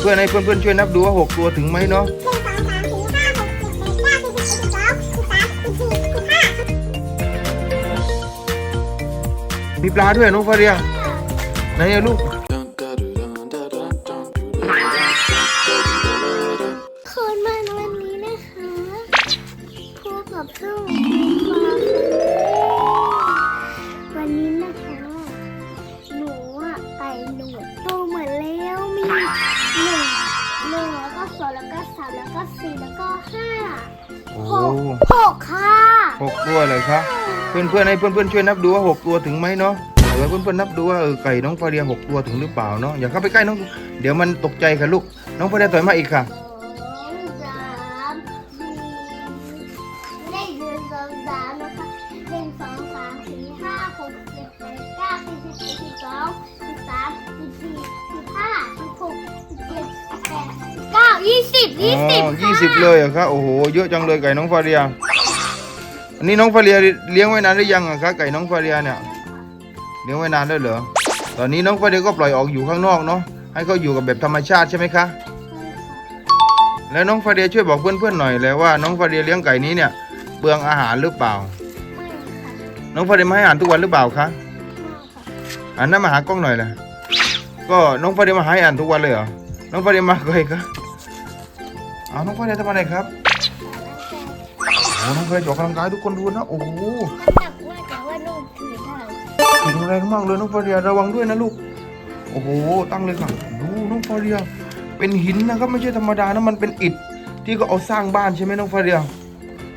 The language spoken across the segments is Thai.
เพื่อนๆให้เพื่อนเพื่อนๆช่วยนับดูว่าหกตัวถึงไหมเนาะมีปลาด้วยน้องฟาเรียไหนลูกคืนมาวันนี้นะคะพวกกับเพื่อนวันนี้นะคะ หนูอะไก่หนูโตเหมดแล้ว แล้วก็สองแล้วก็สามแล้วก็สี่แล้วก็ห้าโอ้หกหกค่ะหกตัวเลยครับเพื่อนเพื่อนๆให้เพื่อนเพื่อนๆช่วยนับดูว่าหกตัวถึงไหมเนาะเดี๋ยวเพื่อนเพื่อนๆนับดูว่าเออไก่น้องฟาเรียหกตัวถึงหรือเปล่าเนาะอย่าเข้าไปใกล้น้อง เดี๋ยวมันตกใจค่ะลูก น้องฟาเรียถอยมาอีกค่ะสองสามสี่เลขหนึ่งสองสามนะคะหนึ่งสองสามสี่ห้าหกเจ็ดแปดเก้าสิบสิบเอ็ดสิบสองสิบสามสิบสี่สิบห้าสิบหกสิบ ยี่สิบยี่สิบอ๋อยี่สิบเลยเหรอครับโอ้โหเยอะจังเลยไก่น้องฟาเรียอันนี้น้องฟาเรียเลี้ยงไว้นานหรือยังอะครับไก่น้องฟาเรียเนี่ยเลี้ยงไว้นานแล้วเหรอตอนนี้น้องฟาเรียก็ปล่อยออกอยู่ข้างนอกเนาะให้เขาอยู่กับแบบธรรมชาติใช่ไหมคะแล้วน้องฟาเรียช่วยบอกเพื่อนๆหน่อยเลยว่าน้องฟาเรียเลี้ยงไก่นี้เนี่ยเปลืองอาหารหรือเปล่าไม่ค่ะน้องฟาเรียมาให้อาหารทุกวันหรือเปล่าคะไม่ค่ะอันนั้นมาหากล้องหน่อยเลยก็น้องฟาเรียมาให้อาหารทุกวันเลยเหรอน้องฟาเรียมาเคยครับ เอาน้องฟาเรียทำอะไรครับโอ้น้องเคยออกกำลังกายทุกคนดูนะโอ้โหหนักว่าแต่ว่าลูกถือได้แข็งแรงมากเลยน้องฟาเรียระวังด้วยนะลูกโอ้โหตั้งเลยค่ะดูน้องฟาเรียเป็นหินนะครับไม่ใช่ธรรมดานะมันเป็นอิฐที่ก็เอาสร้างบ้านใช่ไหมน้องฟาเรีย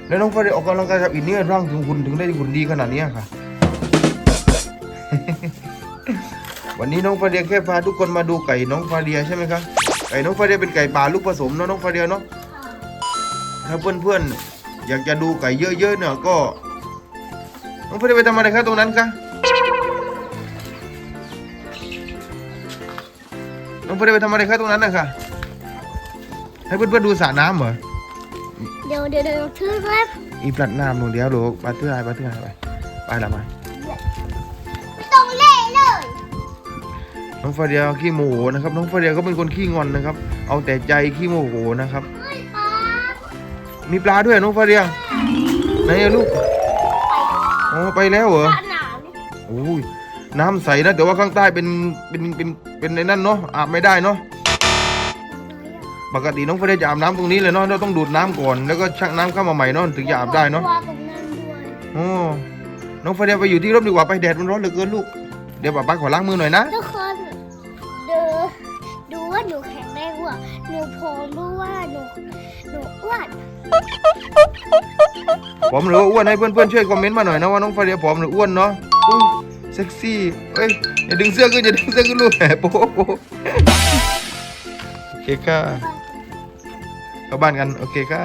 แล้วน้องฟาเรียออกกำลังกายกับอิฐเนี่ยร่างถึงหุ่นถึงได้หุ่นดีขนาดนี้ค่ะวันนี้น้องฟาเรียแค่พาทุกคนมาดูไก่น้องฟาเรียใช่ไหมครับ ไก่น้องฟาเรียเป็นไก่ป่าลูกผสมเนาะน้องฟาเรียเนาะถ้าเพื่อนๆอยากจะดูไก่เยอะๆเนี่ยก็น้องเพื่อนไปทำอะไรครับตรงนั้นคะน้องเพื่อนไปทำอะไรครับตรงนั้นนะคะให้เพื่อนๆดูสระน้ำเหรอเดี๋ยวเดี๋ยวเดี๋ยวถือครับอีปลัดน้ำหนูเดียวลูกปลาเตื้อยปลาเตื้อยไปไปละมา น้องฟาเดียขี้โมโหนะครับ น้องฟาเดียก็เป็นคนขี้งอนนะครับ เอาแต่ใจขี้โมโหนะครับเฮ้ยป๊ามีปลาด้วยน้องฟาเดียไหนอะลูกอ๋อไปแล้วเหรอโอ้ยน้ำใสนะแต่ว่าข้างใต้เป็นเป็นเป็นเป็นในนั่นเนาะอาบไม่ได้เนาะปกติน้องเฟรนจะอาบน้ำตรงนี้เลยเนาะเราต้องดูดน้ำก่อนแล้วก็ชักน้ำเข้ามาใหม่เนาะถึงจะอาบได้เนาะตัวตรงนั้นด้วยโอ้น้องเฟรนไปอยู่ที่ร่มดีกว่าไปแดดมันร้อนเหลือเกินลูกเดี๋ยวป๊าป๊าขอล้างมือหน่อยนะทุกคน ดูดูว่าหนูแข็งแรงว่าหนูผอมดูว่าหนูหนูอ้วนผอมหรือว่าอ้วนให้เพื่อนๆช่วยคอมเมนต์มาหน่อยนะว่าน้องเฟรนผอมหรืออ้วนเนาะอุ้ยเซ็กซี่เอ้ยอย่าดึงเสื้อขึ้นอย่าดึงเสื้อขึ้นลูกแหมโป๊โป๊ะโอเคค่ะเข้าบ้านกันโอเคค่ะ